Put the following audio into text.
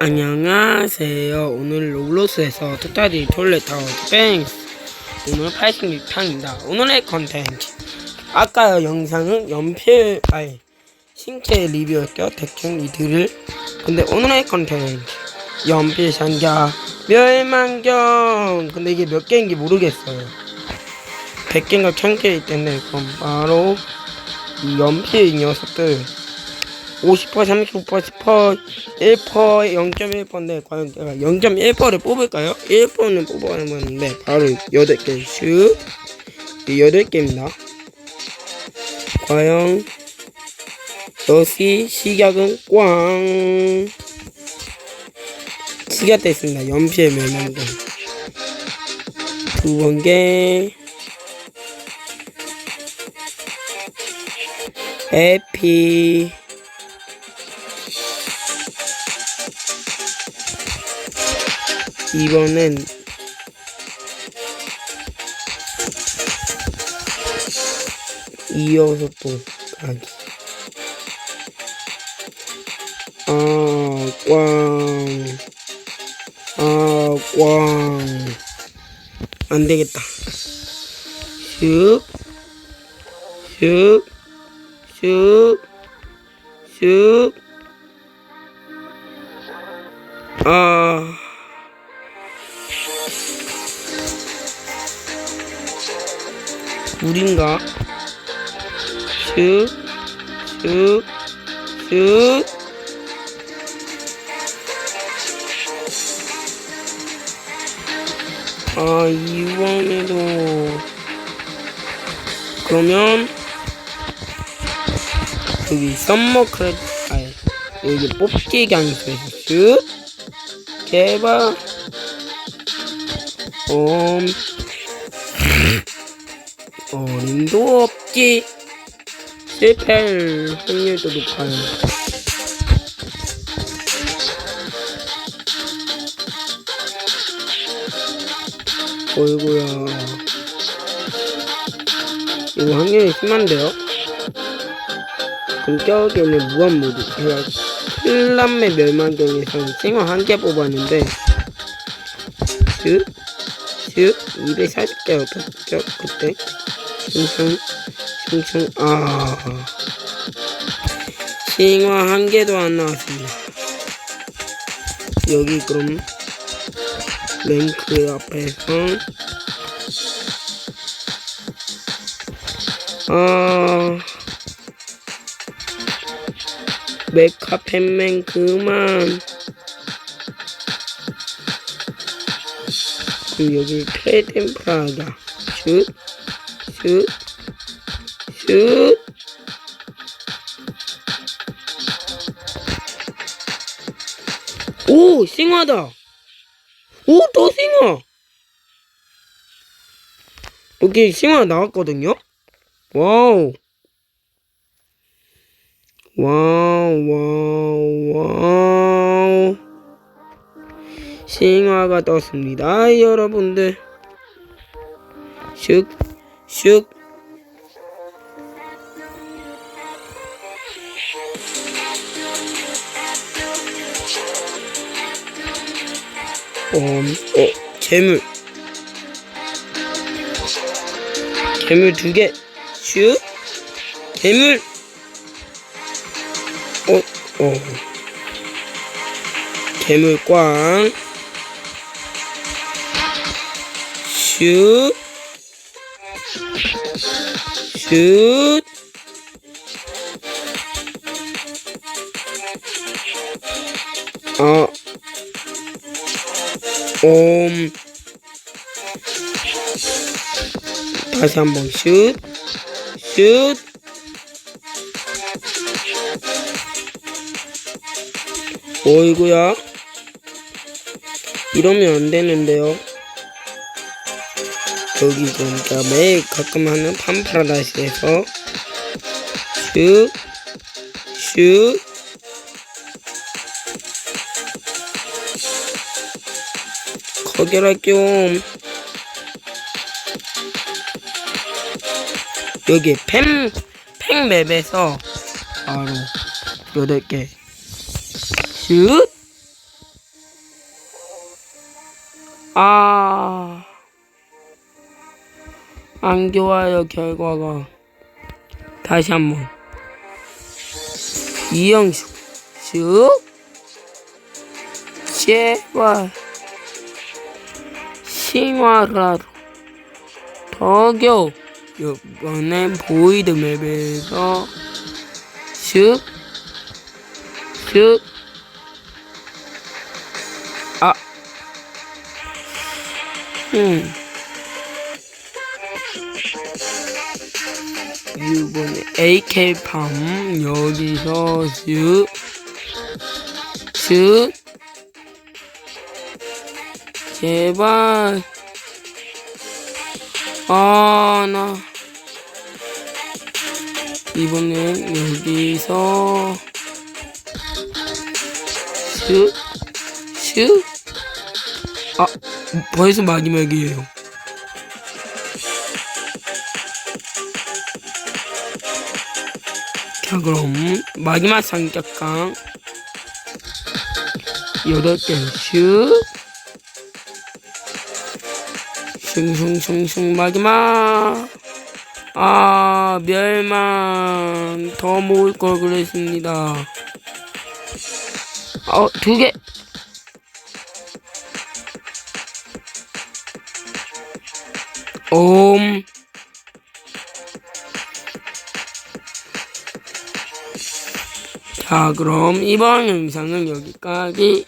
안녕하세요. 오늘 로블록스에서 토탈리 톨레 타워 뱅스 오늘 86편입니다. 오늘의 컨텐츠 아까 영상은 연필 아니 신체 리뷰였죠. 대충 이들을 근데 오늘의 컨텐츠 연필 상자 멸망경 근데 이게 몇 개인지 모르겠어요. 100개인가 1000개 있던데 그럼 바로 이 연필 녀석들 50%, 35%, 10%, 1%, 0.1%인데 과연 제가 0.1%를 뽑을까요? 1%는 뽑아봤는데 바로 8개 슛 8개입니다. 과연 역시 시각은 꽝. 시각 됐습니다. 연필 멸망된 두 번째 에피 이번엔 이어서 또 가기 아, 꽝. 아, 꽝. 안 되겠다. 슉, 슉, 슉, 슉. 물인가? 슉, 슉, 슉. 아, 이번에도. 그러면, 여기 썸머 크레딧, 아니, 여기 뽑기 강의소에서 슉. 개발. 음. 어림도 없지. 실패할 확률도 높아요. 어이구야. 이거 확률이 심한데요? 본격에는 무한 모드. 제가 플람의 멸망경에서는 생화 한 개 뽑았는데, 슥, 슥, 240개였죠, 그때. 슝슝, 슝슝, 아. 싱화 한 개도 안 나왔습니다. 여기 그럼 랭크 앞에서 아 메카 팬맨 그만 그럼 여기 크레덴프라가 슛 슛 슛 오 싱하다 오, 또 싱어! 여기 싱어 나왔거든요? 와우. 와우, 와우, 와우. 싱화가 떴습니다, 여러분들. 슉, 슉. 음, 어, 괴물. 괴물 두 개. 슉. 괴물. 어, 어. 괴물 꽝. 슉. 슉. 어. 옴 다시 한번 슛, 슛. 어이구야. 이러면 안 되는데요. 여기 그러니까 매일 가끔 하는 판파라다시에서 슛, 슛. 좀 여기 펜, 펜맵에서 바로 8개. 슛 아, 안 좋아요, 결과가. 다시 한 번. 이영식, 슉. 제발. 신화라도. 더겨. 이번엔 보이드 맵에서 슉, 슉. 아, 음. 이번에 AK 밤 여기서 쓱, 쓱. 제발. 아, 나. 이번엔 여기서 쓱, 쓱. 아, 벌써 마지막이에요. 자, 그럼 마지막 삼각강 여덟 개 슉. 슝슝슝슝 마지막. 아, 멸망. 더 모을 걸 그랬습니다. 어, 두 개. 옴. 자, 그럼 이번 영상은 여기까지이니